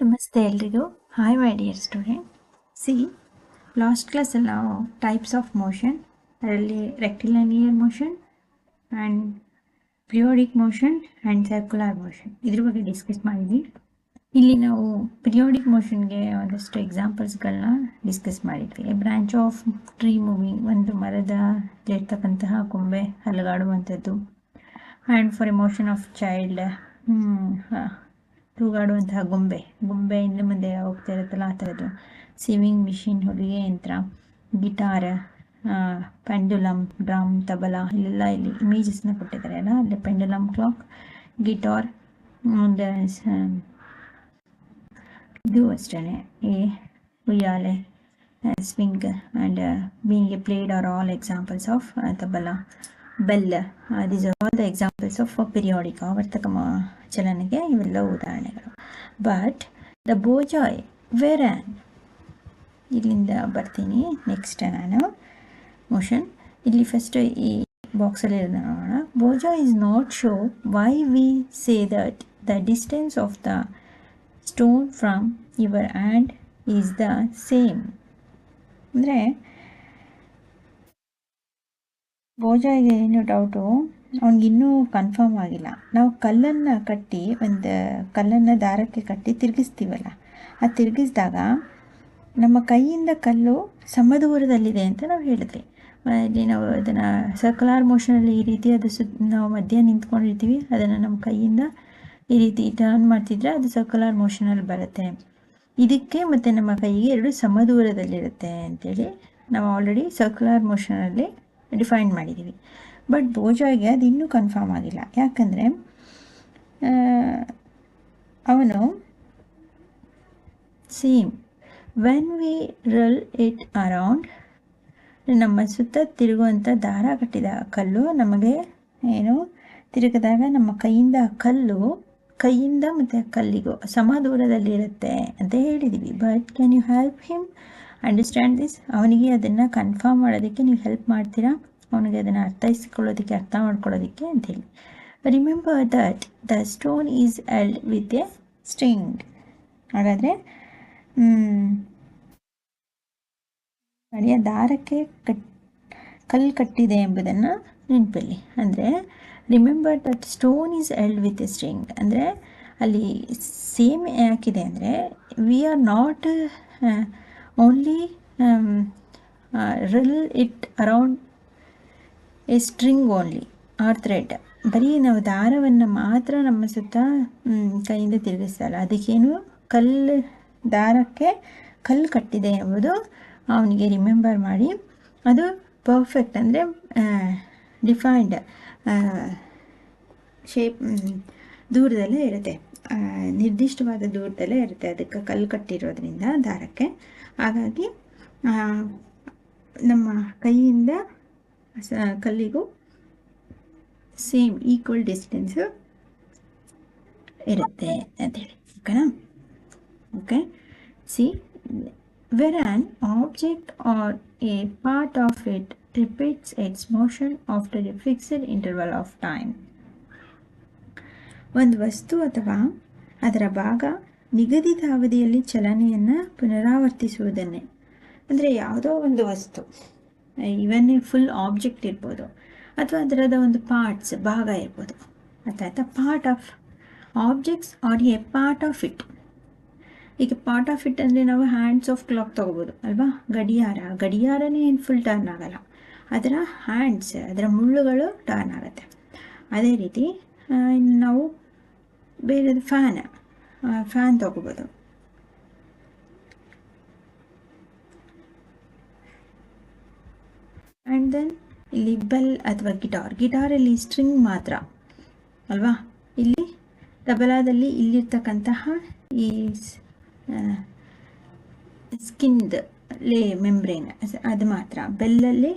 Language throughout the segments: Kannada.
ನಮಸ್ತೆ ಎಲ್ರಿಗೂ. Hi my dear students last ಕ್ಲಾಸಲ್ಲಿ ನಾವು ಟೈಪ್ಸ್ ಆಫ್ ಮೋಷನ್ ಅದರಲ್ಲಿ rectilinear motion and periodic motion and circular motion ಇದ್ರ ಬಗ್ಗೆ ಡಿಸ್ಕಸ್ ಮಾಡಿದ್ವಿ. ಇಲ್ಲಿ ನಾವು ಪಿರಿಯೋಡಿಕ್ ಮೋಷನ್ಗೆ ಒಂದಷ್ಟು ಎಕ್ಸಾಂಪಲ್ಸ್ಗಳನ್ನ ಡಿಸ್ಕಸ್ ಮಾಡಿದ್ವಿ. ಬ್ರಾಂಚ್ ಆಫ್ ಟ್ರೀ ಮೂವಿಂಗ್ ಒಂದು ಮರದ ಇರ್ತಕ್ಕಂತಹ ಕೊಂಬೆ ಅಲುಗಾಡುವಂಥದ್ದು. And for a motion of child ತೂಗಾಡುವಂತಹ ಗೊಂಬೆ. ಗೊಂಬೆ ಹಿಂದೆ ಮುಂದೆ ಹೋಗ್ತಾ ಇರುತ್ತಲ್ಲ ಆ ಥರದ್ದು. ಸಿವಿಂಗ್ ಮಿಷಿನ್ ಹೊಲಿಗೆ ಯಂತ್ರ ಗಿಟಾರ್ ಪೆಂಡುಲಮ್ ಡ್ರಮ್ ತಬಲ, ಇಲ್ಲೆಲ್ಲ ಇಲ್ಲಿ ಇಮೇಜಸ್ನ ಕೊಟ್ಟಿದ್ದಾರೆ ಅಲ್ಲ? ಅಲ್ಲಿ ಪೆಂಡುಲಮ್ ಕ್ಲಾಕ್ ಗಿಟಾರ್ ಒಂದು ಇದು ಅಷ್ಟೇ ಈ ಉಯ್ಯಾಲೆ swing and being a played are all examples of tabla. Bell these are all the examples of periodic ಆವರ್ತಕ ಚಲನೆಗೆ ಇವೆಲ್ಲ ಉದಾಹರಣೆಗಳು. ಬಟ್ ದ ಬೋಜಾಯ್ ವೆರನ್ ಇಲ್ಲಿಂದ ಬರ್ತೀನಿ. ನೆಕ್ಸ್ಟ್ ನಾನು. ಮೋಷನ್ ಇಲ್ಲಿ ಫಸ್ಟ್ ಈ ಬಾಕ್ಸಲ್ಲಿ ನೋಡೋಣ. Boja is not sure why we say that the distance of the stone from your and is the same ಅಂದರೆ ಬೋಜಾಗೆ ಏನು ಡೌಟು ಅವ್ನಿಗಿನ್ನೂ ಕನ್ಫರ್ಮ್ ಆಗಿಲ್ಲ. ನಾವು ಕಲ್ಲನ್ನು ಕಟ್ಟಿ ಒಂದು ಕಲ್ಲನ್ನು ದಾರಕ್ಕೆ ಕಟ್ಟಿ ತಿರುಗಿಸ್ತೀವಲ್ಲ, ಆ ತಿರುಗಿಸಿದಾಗ ನಮ್ಮ ಕೈಯಿಂದ ಕಲ್ಲು ಸಮದೂರದಲ್ಲಿದೆ ಅಂತ ನಾವು ಹೇಳಿದ್ವಿ. ಇಲ್ಲಿ ನಾವು ಅದನ್ನು ಸರ್ಕುಲಾರ್ ಮೋಷನಲ್ಲಿ ಈ ರೀತಿ ಅದು ಸುತ್ತ ನಾವು ಮಧ್ಯ ನಿಂತ್ಕೊಂಡಿರ್ತೀವಿ, ಅದನ್ನು ನಮ್ಮ ಕೈಯಿಂದ ಈ ರೀತಿ ಟರ್ನ್ ಮಾಡ್ತಿದ್ರೆ ಅದು ಸರ್ಕುಲಾರ್ ಮೋಷನಲ್ಲಿ ಬರುತ್ತೆ. ಇದಕ್ಕೆ ಮತ್ತು ನಮ್ಮ ಕೈಗೆ ಎರಡು ಸಮದೂರದಲ್ಲಿರುತ್ತೆ ಅಂತೇಳಿ ನಾವು ಆಲ್ರೆಡಿ ಸರ್ಕ್ಯುಲರ್ ಮೋಷನಲ್ಲಿ ಡಿಫೈನ್ ಮಾಡಿದ್ದೀವಿ. ಬಟ್ ಬೋಜಾಗೆ ಅದು ಇನ್ನೂ ಕನ್ಫರ್ಮ್ ಆಗಿಲ್ಲ. ಯಾಕಂದರೆ ಅವನು same when we whirl it around ನಮ್ಮ ಸುತ್ತ ತಿರುಗುವಂಥ ದಾರ ಕಟ್ಟಿದ ಕಲ್ಲು ನಮಗೆ ಏನು? ತಿರುಗಿದಾಗ ನಮ್ಮ ಕೈಯಿಂದ ಕಲ್ಲು, ಕೈಯಿಂದ ಮತ್ತು ಕಲ್ಲಿಗೂ, ಸಮ ದೂರದಲ್ಲಿರುತ್ತೆ ಅಂತ ಹೇಳಿದ್ದೀವಿ but can you help him understand this ಅವನಿಗೆ ಅದನ್ನು ಕನ್ಫರ್ಮ್ ಮಾಡೋದಕ್ಕೆ ನೀವು ಹೆಲ್ಪ್ ಮಾಡ್ತೀರಾ? ಅವನಿಗೆ ಅದನ್ನು ಅರ್ಥೈಸಿಕೊಳ್ಳೋದಕ್ಕೆ, ಅರ್ಥ ಮಾಡ್ಕೊಳ್ಳೋದಕ್ಕೆ ಅಂತೇಳಿ remember that the stone is held with a string ಹಾಗಾದರೆ ನಡೆಯ ದಾರಕ್ಕೆ ಕಟ್, ಕಲ್ಲು ಕಟ್ಟಿದೆ ಎಂಬುದನ್ನು ನೆನಪಲ್ಲಿ ಅಂದರೆ remember that stone is held with a string ಅಂದರೆ, ಅಲ್ಲಿ ಸೇಮ್ ಯಾಕಿದೆ ಅಂದರೆ we are not only whirl it around a string only or thread. ಬರೀ ನಾವು ದಾರವನ್ನು ಮಾತ್ರ ನಮ್ಮ ಸುತ್ತ ಕೈಯಿಂದ ತಿರುಗಿಸ್ತಲ್ಲ ಅದಕ್ಕೇನು ಕಲ್ಲು ದಾರಕ್ಕೆ ಕಲ್ಲು ಕಟ್ಟಿದೆ ಎಂಬುದು ಅವನಿಗೆ ರಿಮೆಂಬರ್ ಮಾಡಿ. ಅದು ಪರ್ಫೆಕ್ಟ್ ಅಂದರೆ ಡಿಫೈನ್ಡ್ ಶೇಪ್ ದೂರದಲ್ಲೇ ಇರುತ್ತೆ. ನಿರ್ದಿಷ್ಟವಾದ ದೂರದಲ್ಲೇ ಇರುತ್ತೆ. ಅದಕ್ಕೆ ಕಲ್ಲು ಕಟ್ಟಿರೋದ್ರಿಂದ ದಾರಕ್ಕೆ. ಹಾಗಾಗಿ ನಮ್ಮ ಕೈಯಿಂದ ಕಲ್ಲಿಗೂ ಸೇಮ್ ಈಕ್ವಲ್ ಡಿಸ್ಟೆನ್ಸು ಇರುತ್ತೆ ಅಂತೇಳಿ ಓಕೆನಾ? Okay. See where an object or a part of it repeats its motion after a fixed interval of time ಒಂದು ವಸ್ತು ಅಥವಾ ಅದರ ಭಾಗ ನಿಗದಿತ ಅವಧಿಯಲ್ಲಿ ಚಲನೆಯನ್ನು ಪುನರಾವರ್ತಿಸುವುದನ್ನೇ. ಅಂದರೆ ಯಾವುದೋ ಒಂದು ವಸ್ತು. ಇವನ್ನೇ ಫುಲ್ ಆಬ್ಜೆಕ್ಟ್ ಇರ್ಬೋದು. ಅಥವಾ ಅದರದ ಒಂದು ಪಾರ್ಟ್ಸ್ ಭಾಗ ಇರ್ಬೋದು. ಅಥವಾ part of objects or a part of it ಈಗ ಪಾರ್ಟ್ ಆಫ್ ಇಟ್ ಅಂದರೆ ನಾವು ಹ್ಯಾಂಡ್ಸ್ ಆಫ್ ಕ್ಲಾಕ್ ತೊಗೋಬೋದು, ಅಲ್ವಾ? ಗಡಿಯಾರ. ಗಡಿಯಾರನೇ ಏನು ಫುಲ್ ಟರ್ನ್ ಆಗಲ್ಲ. ಅದರ ಹ್ಯಾಂಡ್ಸ್ ಅದರ ಮುಳ್ಳುಗಳು ಟರ್ನ್ ಆಗುತ್ತೆ. ಅದೇ ರೀತಿ ನಾವು ಬೇರೆದು ಫ್ಯಾನ್ ಫ್ಯಾನ್ ತಗೋಬೋದು. ಆ್ಯಂಡ್ ದೆನ್ ಇಲ್ಲಿ ಬೆಲ್ ಅಥವಾ ಗಿಟಾರ್ ಗಿಟಾರಲ್ಲಿ ಸ್ಟ್ರಿಂಗ್ ಮಾತ್ರ, ಅಲ್ವಾ? ಇಲ್ಲಿ ತಬಲಾದಲ್ಲಿ ಇಲ್ಲಿರ್ತಕ್ಕಂತಹ ಈ ಸ್ಕಿನ್ದ ಲೇ ಮೆಂಬ್ರೇನ್ ಅದು ಮಾತ್ರ. ಬೆಲ್ಲಲ್ಲಿ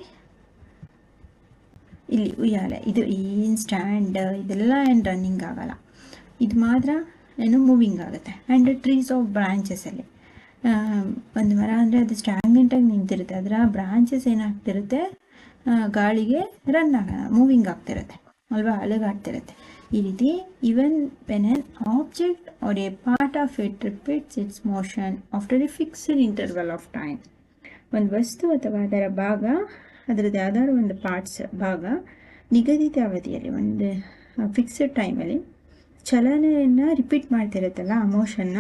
ಇಲ್ಲಿ ಉಯ್ಯಾಲೆ. ಇದು ಈ ಸ್ಟ್ಯಾಂಡ್ ಇದೆಲ್ಲ ಏನು ರನ್ನಿಂಗ್ ಆಗಲ್ಲ. ಇದು ಮಾತ್ರ ಏನು ಮೂವಿಂಗ್ ಆಗುತ್ತೆ. ಆ್ಯಂಡ್ ಟ್ರೀಸ್ ಆಫ್ ಬ್ರಾಂಚಸಲ್ಲಿ ಒಂದು ಮರ ಅಂದರೆ ಅದು ಸ್ಟ್ಯಾಗ್ನೆಂಟಾಗಿ ನಿಂತಿರುತ್ತೆ. ಅದರ ಬ್ರಾಂಚಸ್ ಏನಾಗ್ತಿರುತ್ತೆ? ಗಾಳಿಗೆ ರನ್ ಆಗ ಮೂವಿಂಗ್ ಆಗ್ತಿರುತ್ತೆ. ಅಲ್ವಾ? ಅಲಗಾಡ್ತಿರುತ್ತೆ ಈ ರೀತಿ even when an object or a part of it repeats its motion after a fixed interval of time ಒಂದು ವಸ್ತು ಅಥವಾ ಅದರ ಭಾಗ, ಅದರದ್ದು ಯಾವ್ದಾದ್ರು ಒಂದು ಪಾರ್ಟ್ಸ್ ಭಾಗ ನಿಗದಿತ ಅವಧಿಯಲ್ಲಿ, ಒಂದು ಫಿಕ್ಸ್ಡ್ ಟೈಮಲ್ಲಿ ಚಲನೆಯನ್ನು ರಿಪೀಟ್ ಮಾಡ್ತಿರುತ್ತಲ್ಲ, ಆ ಮೋಷನ್ನ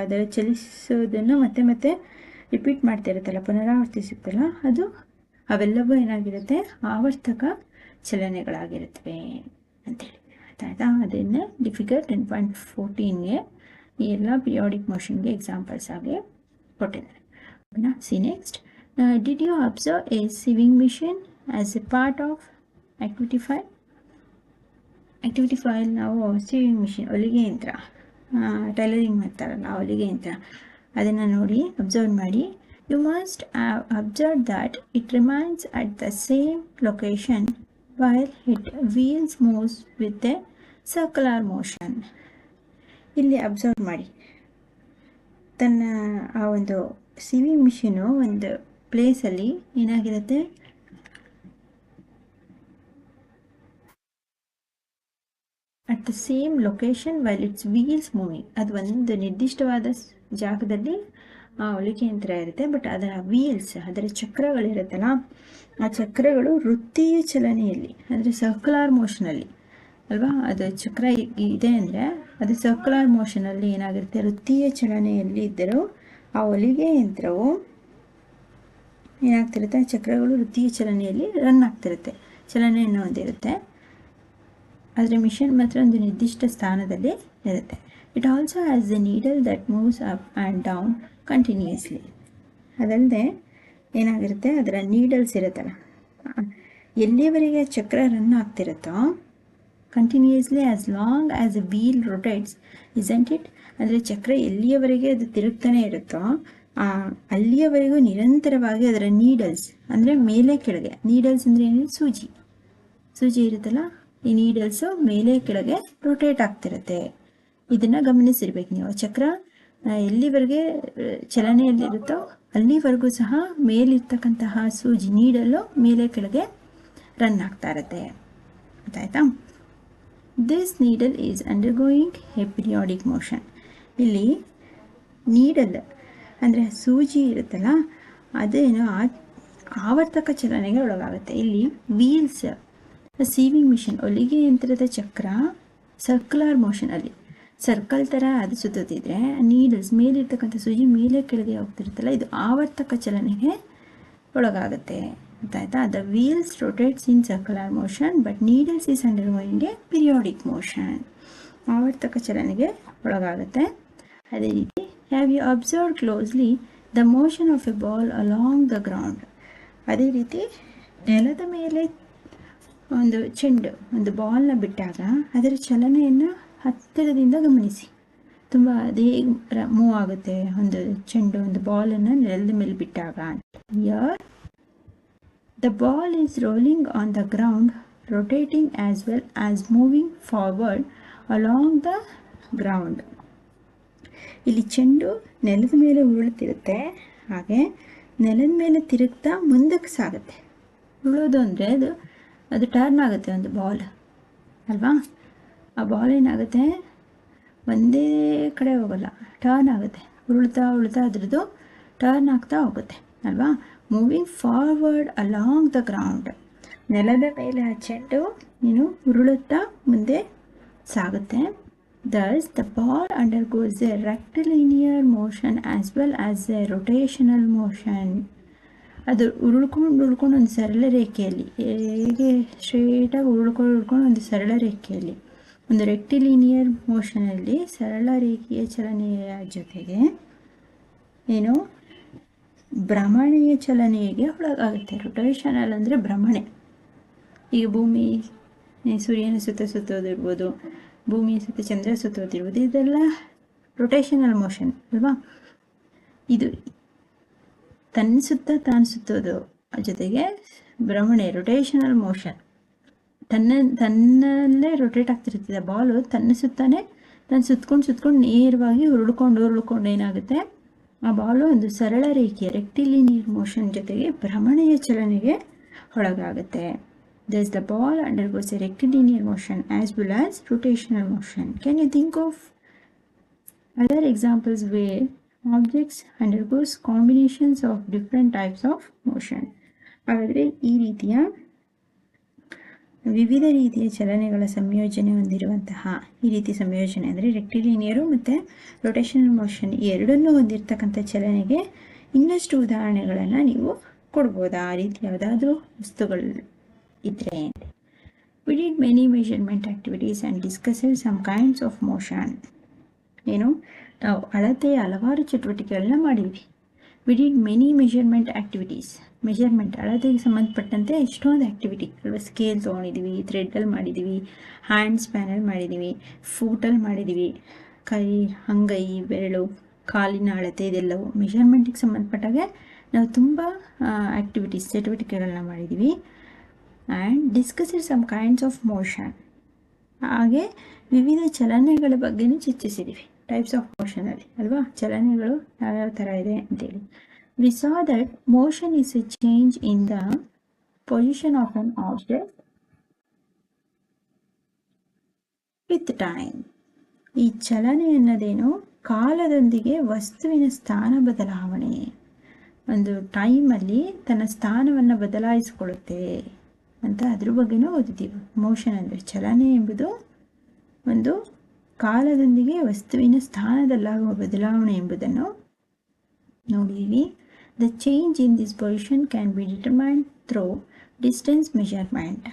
ಅದರ ಚಲಿಸೋದನ್ನು ಮತ್ತೆ ಮತ್ತೆ ರಿಪೀಟ್ ಮಾಡ್ತಿರುತ್ತಲ್ಲ, ಪುನರಾವರ್ತಿಸುತ್ತಲ್ಲ, ಅದು ಅವೆಲ್ಲವೂ ಏನಾಗಿರುತ್ತೆ? ಆವರ್ತಕ ಚಲನೆಗಳಾಗಿರುತ್ತವೆ ಅಂತೇಳಿ. ಆಯ್ತಾ? ಅದನ್ನೇ ಡಿಫಿಕಲ್ಟ್ ಟೆನ್ ಪಾಯಿಂಟ್ ಫೋರ್ಟೀನ್ಗೆ ಈ ಎಲ್ಲ ಪಿರಿಯಾಡಿಕ್ ಮೋಷನ್ಗೆ ಎಕ್ಸಾಂಪಲ್ಸ್ ಆಗಿ ಕೊಟ್ಟಿದ್ದಾರೆ. ಓಕೆನಾ? See next did you observe a sewing machine as a part of activity five activity file ನಾವು ಸೀವಿಂಗ್ ಮಿಷಿನ್ ಹೊಲಿಗೆ ಯಂತ್ರ ಟೈಲರಿಂಗ್ ಮಾಡ್ತಾರಲ್ಲ ಹೊಲಿಗೆ ಯಂತ್ರ. ಅದನ್ನು ನೋಡಿ ಅಬ್ಸರ್ವ್ ಮಾಡಿ. You must observe that it remains at the same location while it wheels moves with a circular motion ಇಲ್ಲಿ ಅಬ್ಸರ್ವ್ ಮಾಡಿ. ತನ್ನ ಆ ಒಂದು ಸಿವಿಂಗ್ ಮಿಷಿನು ಒಂದು ಪ್ಲೇಸಲ್ಲಿ ಏನಾಗಿರುತ್ತೆ? At the same location while its wheels moving ಅದು ಒಂದು ನಿರ್ದಿಷ್ಟವಾದ ಜಾಗದಲ್ಲಿ, ಆ ಹೊಲಿಗೆ ಯಂತ್ರ ಇರುತ್ತೆ. ಬಟ್ ಅದರ ವೀಲ್ಸ್ ಅದರ ಚಕ್ರಗಳಿರುತ್ತಲ್ಲ ಆ ಚಕ್ರಗಳು ವೃತ್ತೀಯ ಚಲನೆಯಲ್ಲಿ, ಅಂದರೆ ಸರ್ಕ್ಯುಲಾರ್ ಮೋಷನಲ್ಲಿ ಅಲ್ವಾ? ಅದು ಚಕ್ರ ಇದೆ ಅಂದರೆ ಅದು ಸರ್ಕ್ಯುಲಾರ್ ಮೋಷನಲ್ಲಿ ಏನಾಗಿರುತ್ತೆ ವೃತ್ತೀಯ ಚಲನೆಯಲ್ಲಿ ಇದ್ದರೂ ಆ ಹೊಲಿಗೆ ಯಂತ್ರವು ಏನಾಗ್ತಿರುತ್ತೆ? ಚಕ್ರಗಳು ವೃತ್ತೀಯ ಚಲನೆಯಲ್ಲಿ ರನ್ ಆಗ್ತಿರುತ್ತೆ. ಚಲನೆಯನ್ನು ಹೊಂದಿರುತ್ತೆ ಆದರೆ ಮಿಷನ್ ಮಾತ್ರ ಒಂದು ನಿರ್ದಿಷ್ಟ ಸ್ಥಾನದಲ್ಲಿ ಇರುತ್ತೆ. It also has a needle that moves up and down continuously ಅದಲ್ಲದೆ ಏನಾಗಿರುತ್ತೆ? ಅದರ ನೀಡಲ್ಸ್ ಇರುತ್ತಲ್ಲ. ಎಲ್ಲಿಯವರೆಗೆ ಚಕ್ರ run ಆಗ್ತಿರುತ್ತೋ continuously as long as a wheel rotates isn't it ಅಂದರೆ ಚಕ್ರ ಎಲ್ಲಿಯವರೆಗೆ ಅದು ತಿರುಗ್ತಾನೆ ಇರುತ್ತೋ ಅಲ್ಲಿಯವರೆಗೂ ನಿರಂತರವಾಗಿ ಅದರ ನೀಡಲ್ಸ್ ಅಂದರೆ ಮೇಲೆ ಕೆಳಗೆ ನೀಡಲ್ಸ್ ಅಂದರೆ ಏನು? ಸೂಜಿ. ಸೂಜಿ ಇರುತ್ತಲ್ಲ? ಈ ನೀಡಲ್ಸು ಮೇಲೆ ಕೆಳಗೆ ರೊಟೇಟ್ ಆಗ್ತಿರುತ್ತೆ. ಇದನ್ನು ಗಮನಿಸಿರ್ಬೇಕು ನೀವು. ಚಕ್ರ ಎಲ್ಲಿವರೆಗೆ ಚಲನೆಯಲ್ಲಿರುತ್ತೋ ಅಲ್ಲಿವರೆಗೂ ಸಹ ಮೇಲಿರ್ತಕ್ಕಂತಹ ಸೂಜಿ ನೀಡಲು ಮೇಲೆ ಕೆಳಗೆ ರನ್ ಆಗ್ತಾ ಇರುತ್ತೆ. ಗೊತ್ತಾಯ್ತಾ? This needle is undergoing a periodic motion ಇಲ್ಲಿ ನೀಡಲ್ ಅಂದರೆ ಸೂಜಿ ಇರುತ್ತಲ್ಲ, ಅದೇನು ಆವರ್ತಕ ಚಲನೆಗೆ ಒಳಗಾಗುತ್ತೆ. ಇಲ್ಲಿ ವೀಲ್ಸ್ ಸೀವಿಂಗ್ ಮಿಷಿನ್ ಹೊಲಿಗೆ ಯಂತ್ರದ ಚಕ್ರ ಸರ್ಕ್ಯುಲರ್ ಮೋಷನಲ್ಲಿ ಸರ್ಕಲ್ ಥರ ಅದು ಸುತ್ತುತ್ತಿದ್ರೆ ನೀಡಲ್ಸ್ ಮೇಲಿರ್ತಕ್ಕಂಥ ಸೂಜಿ ಮೇಲೆ ಕೆಳಗೆ ಹೋಗ್ತಿರುತ್ತಲ್ಲ, ಇದು ಆವರ್ತಕ ಚಲನೆಗೆ ಒಳಗಾಗುತ್ತೆ ಗೊತ್ತಾಯ್ತಾ the wheels rotates in circular motion but needles is undergoing a periodic motion ಆವರ್ತಕ ಚಲನೆಗೆ ಒಳಗಾಗುತ್ತೆ. ಅದೇ ರೀತಿ have you observe closely the motion of a ball along the ground ಅದೇ ರೀತಿ ನೆಲದ ಮೇಲೆ ಒಂದು ಚೆಂಡು, ಒಂದು ಬಾಲ್ನ ಬಿಟ್ಟಾಗ ಅದರ ಚಲನೆಯನ್ನು ಹತ್ತಿರದಿಂದ ಗಮನಿಸಿ. ತುಂಬ ಅದೇ ಮೂವ್ ಆಗುತ್ತೆ ಒಂದು ಚೆಂಡು, ಒಂದು ಬಾಲನ್ನು ನೆಲದ ಮೇಲೆ ಬಿಟ್ಟಾಗ. Here the ball is rolling on the ground rotating as well as moving forward along the ground ಇಲ್ಲಿ ಚೆಂಡು ನೆಲದ ಮೇಲೆ ಉರುಳುತ್ತಿರುತ್ತೆ. ಹಾಗೆ ನೆಲದ ಮೇಲೆ ತಿರುಗ್ತಾ ಮುಂದಕ್ಕೆ ಸಾಗುತ್ತೆ. ಉರುಳೋದು ಅಂದರೆ ಅದು ಅದು ಟರ್ನ್ ಆಗುತ್ತೆ ಒಂದು ಬಾಲ್ ಅಲ್ವಾ? ಆ ಬಾಲ್ ಏನಾಗುತ್ತೆ? ಒಂದೇ ಕಡೆ ಹೋಗಲ್ಲ ಟರ್ನ್ ಆಗುತ್ತೆ. ಉರುಳ್ತಾ ಉಳ್ತಾ ಅದ್ರದ್ದು ಟರ್ನ್ ಆಗ್ತಾ ಹೋಗುತ್ತೆ, ಅಲ್ವಾ? Moving forward along the ground ನೆಲದ ಮೇಲೆ ಆ ಚೆಂಡು ನೀನು ಉರುಳುತ್ತಾ ಮುಂದೆ ಸಾಗುತ್ತೆ. Thus the ball undergoes a rectilinear motion as well as a rotational motion ಅದು ಉರುಳ್ಕೊಂಡು ಉಳ್ಕೊಂಡು ಒಂದು ಸರಳ ರೇಖೆಯಲ್ಲಿ, ಹೇಗೆ ಸ್ಟ್ರೇಟಾಗಿ ಉರುಳ್ಕೊಂಡು ಉಳ್ಕೊಂಡು ಒಂದು ಸರಳ ರೇಖೆಯಲ್ಲಿ, ಒಂದು ರೆಕ್ಟಿಲಿನಿಯರ್ ಮೋಷನಲ್ಲಿ ಸರಳ ರೇಖೆಯ ಚಲನೆಯ ಜೊತೆಗೆ ಏನು? ಭ್ರಮಣೆಯ ಚಲನೆಗೆ ಒಳಗಾಗುತ್ತೆ. ರೊಟೇಷನಲ್ ಅಂದರೆ ಭ್ರಮಣೆ. ಈಗ ಭೂಮಿ ಸೂರ್ಯನ ಸುತ್ತ ಸುತ್ತೋದಿರ್ಬೋದು, ಭೂಮಿಯ ಸುತ್ತ ಚಂದ್ರ ಸುತ್ತೋದಿರ್ಬೋದು, ಇದೆಲ್ಲ ರೊಟೇಷನಲ್ ಮೋಷನ್ ಅಲ್ವಾ? ಇದು ತನ್ನ ಸುತ್ತ ತಾನು ಸುತ್ತೋದು ಜೊತೆಗೆ ಭ್ರಮಣೆ ರೊಟೇಷನಲ್ ಮೋಷನ್ ತನ್ನ, ತನ್ನಲ್ಲೇ ರೊಟೇಟ್ ಆಗ್ತಿರ್ತದೆ ಬಾಲು ತನ್ನ ಸುತ್ತಾನೆ ತನ್ನ ಸುತ್ಕೊಂಡು ಸುತ್ಕೊಂಡು ನೇರವಾಗಿ ಉರುಳ್ಕೊಂಡು ಉರುಳ್ಕೊಂಡು ಏನಾಗುತ್ತೆ? ಆ ಬಾಲು ಒಂದು ಸರಳ ರೇಖೆಯ ರೆಕ್ಟಿಲಿನಿಯರ್ ಮೋಷನ್ ಜೊತೆಗೆ ಭ್ರಮಣೆಯ ಚಲನೆಗೆ ಒಳಗಾಗುತ್ತೆ. Thus the ball undergoes a rectilinear motion as well as rotational motion can you think of other examples where objects undergoes combinations of different types of motion? ಹಾಗಾದರೆ ಈ ರೀತಿಯ ವಿವಿಧ ರೀತಿಯ ಚಲನೆಗಳ ಸಂಯೋಜನೆ ಹೊಂದಿರುವಂತಹ ಈ ರೀತಿ ಸಂಯೋಜನೆ ಅಂದರೆ ರೆಕ್ಟಿಲಿನಿಯರು ಮತ್ತು ರೊಟೇಷನಲ್ ಮೋಷನ್ ಈ ಎರಡನ್ನೂ ಹೊಂದಿರತಕ್ಕಂಥ ಚಲನೆಗೆ ಇನ್ನಷ್ಟು ಉದಾಹರಣೆಗಳನ್ನು ನೀವು ಕೊಡ್ಬೋದಾ? ಆ ರೀತಿ ಯಾವುದಾದ್ರೂ ವಸ್ತುಗಳು ಇದ್ದರೆ we did many measurement activities and discussed some kinds of motion ಏನು ನಾವು ಅಳತೆಯ ಹಲವಾರು ಚಟುವಟಿಕೆಗಳನ್ನ ಮಾಡಿದ್ವಿ. We did many measurement activities measurement ಅಳತೆಗೆ ಸಂಬಂಧಪಟ್ಟಂತೆ ಎಷ್ಟೊಂದು ಆ್ಯಕ್ಟಿವಿಟಿ ಅಲ್ವಾ? ಸ್ಕೇಲ್ ತೊಗೊಂಡಿದ್ದೀವಿ ಥ್ರೆಡ್ಡಲ್ಲಿ ಮಾಡಿದ್ದೀವಿ ಹ್ಯಾಂಡ್ ಸ್ಪ್ಯಾನಲ್ಲಿ ಮಾಡಿದ್ದೀವಿ ಫೂಟಲ್ಲಿ ಮಾಡಿದ್ದೀವಿ ಕೈ, ಅಂಗೈ, ಬೆರಳು, ಕಾಲಿನ ಅಳತೆ ಇದೆಲ್ಲವೂ ಮೆಷರ್ಮೆಂಟಿಗೆ ಸಂಬಂಧಪಟ್ಟಾಗೆ ನಾವು ತುಂಬ ಆ್ಯಕ್ಟಿವಿಟೀಸ್ ಚಟುವಟಿಕೆಗಳನ್ನ ಮಾಡಿದ್ದೀವಿ and discussed some kinds of motion ಹಾಗೆ ವಿವಿಧ ಚಲನೆಗಳ ಬಗ್ಗೆನೂ ಚರ್ಚಿಸಿದ್ದೀವಿ ಟೈಪ್ಸ್ ಆಫ್ ಮೋಷನಲ್ಲಿ ಅಲ್ವಾ? ಚಲನೆಗಳು ಯಾವ್ಯಾವ ಥರ ಇದೆ ಅಂತೇಳಿ. We saw that motion is a change in the position of an object with time ಈ ಚಲನೆ ಅನ್ನೋದೇನು ಕಾಲದೊಂದಿಗೆ ವಸ್ತುವಿನ ಸ್ಥಾನ ಬದಲಾವಣೆ. ಒಂದು ಟೈಮಲ್ಲಿ ತನ್ನ ಸ್ಥಾನವನ್ನು ಬದಲಾಯಿಸಿಕೊಳ್ಳುತ್ತೆ ಅಂತ ಅದ್ರ ಬಗ್ಗೆನೂ ಓದಿದ್ದೀವಿ. ಮೋಷನ್ ಅಂದರೆ ಚಲನೆ ಎಂಬುದು ಒಂದು ಕಾಲದೊಂದಿಗೆ ವಸ್ತುವಿನ ಸ್ಥಾನದಲ್ಲಾಗುವ ಬದಲಾವಣೆ ಎಂಬುದನ್ನು ನೋಡಿದ್ದೀವಿ. The change in this position can be determined through distance measurement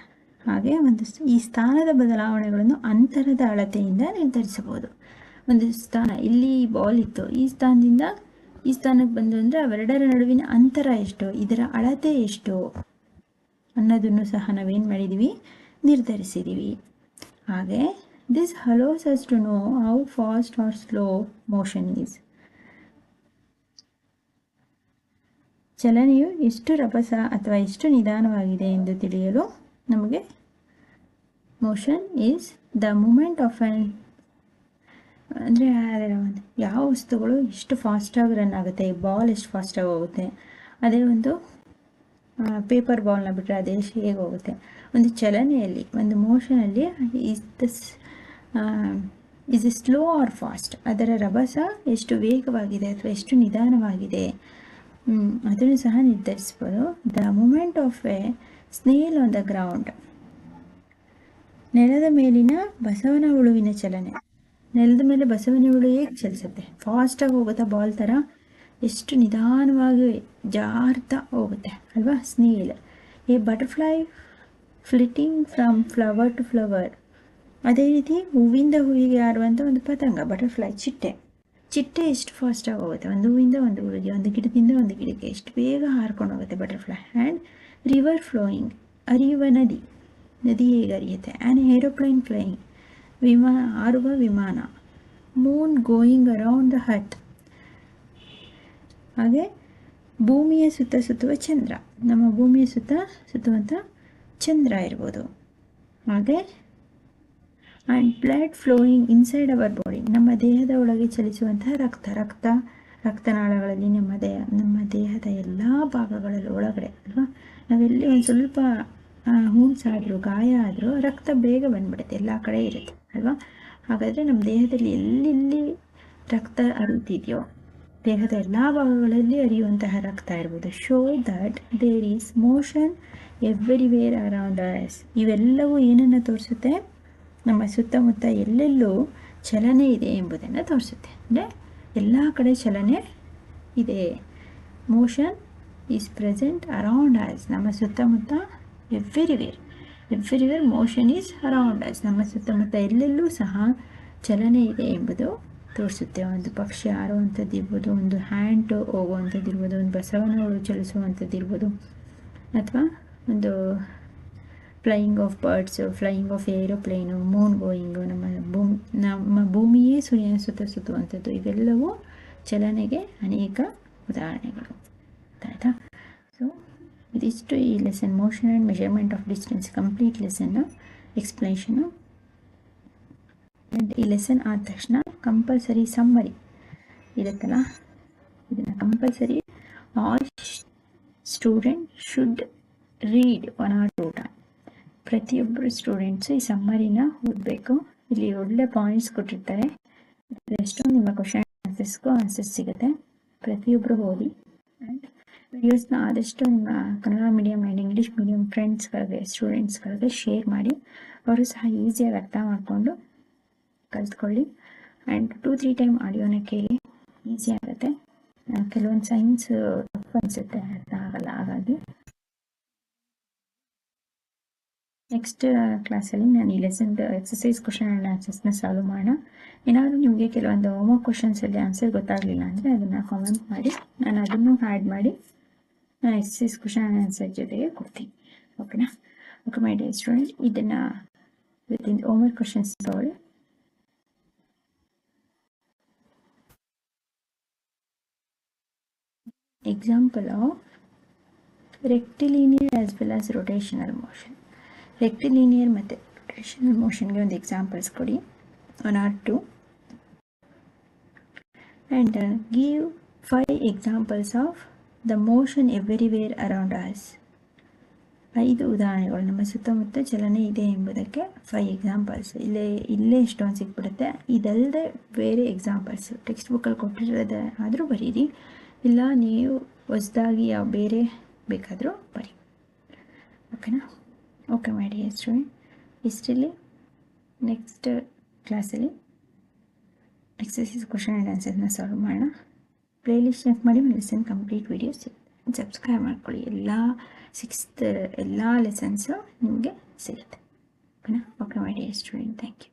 ಹಾಗೆ ಒಂದು ಈ ಸ್ಥಾನದ ಬದಲಾವಣೆಗಳನ್ನು ಅಂತರದ ಅಳತೆಯಿಂದ ನಿರ್ಧರಿಸಬಹುದು. ಒಂದು ಸ್ಥಾನ, ಇಲ್ಲಿ ಬಾಲ್ ಇತ್ತು. ಈ ಸ್ಥಾನದಿಂದ ಈ ಸ್ಥಾನಕ್ಕೆ ಬಂದು ಅಂದರೆ ಅವೆರಡರ ನಡುವಿನ ಅಂತರ ಎಷ್ಟು? ಇದರ ಅಳತೆ ಎಷ್ಟು? ಅನ್ನೋದನ್ನು ಸಹ ನಾವೇನು ಮಾಡಿದ್ದೀವಿ ನಿರ್ಧರಿಸಿದ್ದೀವಿ ಹಾಗೆ this allows us to know how fast or slow motion is. ಚಲನೆಯು ಎಷ್ಟು ರಭಸ ಅಥವಾ ಎಷ್ಟು ನಿಧಾನವಾಗಿದೆ ಎಂದು ತಿಳಿಯಲು ನಮಗೆ motion is the movement of an ಅಂದರೆ ಯಾವ ವಸ್ತುಗಳು ಎಷ್ಟು ಫಾಸ್ಟಾಗಿ ರನ್ ಆಗುತ್ತೆ ಬಾಲ್ ಎಷ್ಟು ಫಾಸ್ಟಾಗಿ ಹೋಗುತ್ತೆ, ಅದೇ ಒಂದು ಪೇಪರ್ ಬಾಲ್ನ ಬಿಟ್ಟರೆ ಅದೇ ಹೇಗೆ ಹೋಗುತ್ತೆ ಒಂದು ಚಲನೆಯಲ್ಲಿ, ಒಂದು ಮೋಷನಲ್ಲಿ is thus is a slow or fast ಅದರ ರಭಸ ಎಷ್ಟು ವೇಗವಾಗಿದೆ ಅಥವಾ ಎಷ್ಟು ನಿಧಾನವಾಗಿದೆ? ಅದನ್ನು ಸಹ ನಿರ್ಧರಿಸ್ಬೋದು. The movement of a snail on the ground ನೆಲದ ಮೇಲಿನ ಬಸವನ ಹುಳುವಿನ ಚಲನೆ. ನೆಲದ ಮೇಲೆ ಬಸವನ ಹುಳು ಹೇಗೆ ಚಲಿಸುತ್ತೆ? ಫಾಸ್ಟಾಗಿ ಹೋಗುತ್ತಾ? ಬಾಲ್ ಥರ ಎಷ್ಟು ನಿಧಾನವಾಗಿ ಜಾರ್ತಾ ಹೋಗುತ್ತೆ, ಅಲ್ವಾ? Snail a butterfly flitting from flower to flower ಅದೇ ರೀತಿ ಹೂವಿಂದ ಹೂವಿಗೆ ಹಾರುವಂಥ ಒಂದು ಪತಂಗ ಬಟರ್ಫ್ಲೈ ಚಿಟ್ಟೆ. ಚಿಟ್ಟೆ ಎಷ್ಟು ಫಾಸ್ಟಾಗಿ ಹೋಗುತ್ತೆ? ಒಂದು ಹೂವಿಂದ ಒಂದು ಹೂವಿಗೆ ಒಂದು ಗಿಡದಿಂದ ಒಂದು ಗಿಡಕ್ಕೆ ಎಷ್ಟು ಬೇಗ ಹಾರ್ಕೊಂಡು ಹೋಗುತ್ತೆ ಬಟರ್ಫ್ಲೈ ಆ್ಯಂಡ್ ರಿವರ್ ಫ್ಲೋಯಿಂಗ್ ಅರಿಯುವ ನದಿ. ನದಿ ಹೇಗೆ ಅರಿಯುತ್ತೆ? ಆ್ಯಂಡ್ ಏರೋಪ್ಲೇನ್ ಫ್ಲೈಯಿಂಗ್ ವಿಮಾನ ಹಾರುವ ವಿಮಾನ. Moon going around the earth ಹಾಗೆ ಭೂಮಿಯ ಸುತ್ತ ಸುತ್ತುವ ಚಂದ್ರ. ನಮ್ಮ ಭೂಮಿಯ ಸುತ್ತ ಸುತ್ತುವಂಥ ಚಂದ್ರ ಇರ್ಬೋದು. ಹಾಗೆ and blood flowing inside our body ನಮ್ಮ ದೇಹದ ಒಳಗೆ ಚಲಿಸುವಂತಹ ರಕ್ತ ರಕ್ತ, ರಕ್ತನಾಳಗಳಲ್ಲಿ ನಮ್ಮ ದೇಹ, ನಮ್ಮ ದೇಹದ ಎಲ್ಲ ಭಾಗಗಳಲ್ಲಿ ಒಳಗಡೆ, ಅಲ್ವಾ? ನಾವೆಲ್ಲಿ ಒಂದು ಸ್ವಲ್ಪ ಹೂಂಸಾದರೂ ಗಾಯ ಆದರೂ ರಕ್ತ ಬೇಗ ಬಂದ್ಬಿಡುತ್ತೆ, ಎಲ್ಲ ಕಡೆ ಇರುತ್ತೆ, ಅಲ್ವಾ? ಹಾಗಾದರೆ ನಮ್ಮ ದೇಹದಲ್ಲಿ ಎಲ್ಲೆಲ್ಲಿ ರಕ್ತ ಹರಿಯುತ್ತಿದೆಯೋ ದೇಹದ ಎಲ್ಲ ಭಾಗಗಳಲ್ಲಿ ಹರಿಯುವಂತಹ ರಕ್ತ ಇರ್ಬೋದು. Show that there is motion everywhere around us ಇವೆಲ್ಲವೂ ಏನನ್ನು ತೋರಿಸುತ್ತೆ? ನಮ್ಮ ಸುತ್ತಮುತ್ತ ಎಲ್ಲೆಲ್ಲೂ ಚಲನೆ ಇದೆ ಎಂಬುದನ್ನು ತೋರಿಸುತ್ತೆ. ಅಂದರೆ ಎಲ್ಲ ಕಡೆ ಚಲನೆ ಇದೆ. Motion is present around us ನಮ್ಮ ಸುತ್ತಮುತ್ತ everywhere everywhere motion is around us ನಮ್ಮ ಸುತ್ತಮುತ್ತ ಎಲ್ಲೆಲ್ಲೂ ಸಹ ಚಲನೆ ಇದೆ ಎಂಬುದು ತೋರಿಸುತ್ತೆ. ಒಂದು ಪಕ್ಷಿ ಹಾರುವಂಥದ್ದು ಇರ್ಬೋದು, ಒಂದು ಹ್ಯಾಂಡ್ ಹೋಗುವಂಥದ್ದು ಇರ್ಬೋದು, ಒಂದು ಬಸವನಗಳು ಚಲಿಸುವಂಥದ್ದು ಇರ್ಬೋದು, ಅಥವಾ ಒಂದು flying of birds flying of aeroplane moon going ನಮ್ಮ ಭೂಮಿ, ನಮ್ಮ ಭೂಮಿಯೇ ಸೂರ್ಯನ ಸುತ್ತ ಸುತ್ತುವಂಥದ್ದು, ಇವೆಲ್ಲವೂ ಚಲನೆಗೆ ಅನೇಕ ಉದಾಹರಣೆಗಳು. ಆಯಿತಾ? ಸೊ ಇದಿಷ್ಟು ಈ lesson motion and measurement of distance complete lesson explanation ಈ ಲೆಸನ್ ಆದ ತಕ್ಷಣ ಕಂಪಲ್ಸರಿ ಸಮ್ಮರಿ ಇರುತ್ತಲ್ಲ? ಇದನ್ನು compulsory all student should read one or two time ಪ್ರತಿಯೊಬ್ಬರು ಸ್ಟೂಡೆಂಟ್ಸು ಈ ಸಮ್ಮರಿನ ಓದಬೇಕು. ಇಲ್ಲಿ ಒಳ್ಳೆ ಪಾಯಿಂಟ್ಸ್ ಕೊಟ್ಟಿರ್ತಾರೆ. ಎಷ್ಟೊಂದು ನಿಮ್ಮ ಕ್ವಶನ್ ಆನ್ಸರ್ಸ್ಗೂ ಆನ್ಸರ್ಸ್ ಸಿಗುತ್ತೆ. ಪ್ರತಿಯೊಬ್ಬರು ಓದಿ. ಆ್ಯಂಡ್ ವಿಡಿಯೋಸ್ನ ಆದಷ್ಟು ನಿಮ್ಮ Kannada medium and English medium ಫ್ರೆಂಡ್ಸ್ಗಳಿಗೆ ಸ್ಟೂಡೆಂಟ್ಸ್ಗಳಿಗೆ ಶೇರ್ ಮಾಡಿ. ಅವರು ಸಹ ಈಸಿಯಾಗಿ ಅರ್ಥ ಮಾಡಿಕೊಂಡು ಕಲ್ತ್ಕೊಳ್ಳಿ. ಆ್ಯಂಡ್ ಟೂ ತ್ರೀ ಟೈಮ್ ಆಡಿಯೋನ ಕೇಳಿ ಈಸಿ ಆಗುತ್ತೆ. ಕೆಲವೊಂದು ಸೈನ್ಸ್ ಟಫ್ ಅನಿಸುತ್ತೆ, ಅರ್ಥ ಆಗಲ್ಲ ಹಾಗಾಗಿ. ನೆಕ್ಸ್ಟ್ ಕ್ಲಾಸಲ್ಲಿ ನಾನು ಈ ಲೆಸನ್ದು ಎಕ್ಸಸೈಸ್ ಕ್ವಶನ್ ಆ್ಯಂಡ್ ಆನ್ಸರ್ಸ್ನ ಸಾಲ್ವ್ ಮಾಡೋಣ. ಏನಾದರೂ ನಿಮಗೆ ಕೆಲವೊಂದು ಹೋಮ್ವರ್ಕ್ ಕ್ವಶನ್ಸಲ್ಲಿ ಆನ್ಸರ್ ಗೊತ್ತಾಗಲಿಲ್ಲ ಅಂದರೆ ಅದನ್ನು ಕಾಮೆಂಟ್ ಮಾಡಿ. ನಾನು ಅದನ್ನು ಆ್ಯಡ್ ಮಾಡಿ, ನಾನು ಎಕ್ಸಸೈಸ್ ಕ್ವಶನ್ ಆನ್ಸರ್ ಜೊತೆಗೆ ಕೊಡ್ತೀನಿ. ಓಕೆನಾ ಓಕೆ ಮೈ ಡಿಯರ್ ಸ್ಟೂಡೆಂಟ್ ಇದನ್ನು ವಿತಿನ್ ಹೋಮ್ವರ್ಕ್ ಕ್ವಶನ್ಸ್ ತಗೊಳ್ಳಿ. Example of rectilinear as well as rotational motion. Rectilinear ಮತ್ತು rotational ಮೋಷನ್ಗೆ ಒಂದು ಎಕ್ಸಾಂಪಲ್ಸ್ ಕೊಡಿ. One or two and give five examples of the motion everywhere around us ಐದು ಉದಾಹರಣೆಗಳು. ನಮ್ಮ ಸುತ್ತಮುತ್ತ ಚಲನೆ ಇದೆ ಎಂಬುದಕ್ಕೆ ಫೈವ್ ಎಕ್ಸಾಂಪಲ್ಸ್ ಇಲ್ಲೇ ಇಲ್ಲೇ ಇಷ್ಟೊಂದು ಸಿಕ್ಬಿಡುತ್ತೆ? ಇದಲ್ಲದೆ ಬೇರೆ ಎಕ್ಸಾಂಪಲ್ಸ್ ಟೆಕ್ಸ್ಟ್ ಬುಕ್ಕಲ್ಲಿ ಕೊಟ್ಟಿರೋದ ಆದರೂ ಬರೀರಿ. ಇಲ್ಲ, ನೀವು ಹೊಸದಾಗಿ ಯಾವ ಬೇರೆ ಬೇಕಾದರೂ ಬರಿ. ಓಕೆನಾ ಓಕೆ ಮಾಡಿ ಸ್ಟೂಡೆಂಟ್ ಇಷ್ಟರಲ್ಲಿ ನೆಕ್ಸ್ಟ್ ಕ್ಲಾಸಲ್ಲಿ ಎಕ್ಸಸೈಸ್ ಕ್ವಶನ್ ಆ್ಯಂಡ್ ಆನ್ಸರ್ನ ಸಾಲ್ವ್ ಮಾಡೋಣ. ಪ್ಲೇಲಿಸ್ಟ್ ಚೆಕ್ ಮಾಡಿ ಲೆಸನ್ ಕಂಪ್ಲೀಟ್ ವೀಡಿಯೋಸ್ ಸಬ್ಸ್ಕ್ರೈಬ್ ಮಾಡ್ಕೊಳ್ಳಿ. ಎಲ್ಲ ಸಿಕ್ಸ್ತ್ ಎಲ್ಲ ಲೆಸನ್ಸು ನಿಮಗೆ ಸಿಗುತ್ತೆ. ಓಕೆನಾ ಓಕೆ ಮಾಡಿ ಸ್ಟೂಡೆಂಟ್ ಥ್ಯಾಂಕ್ ಯು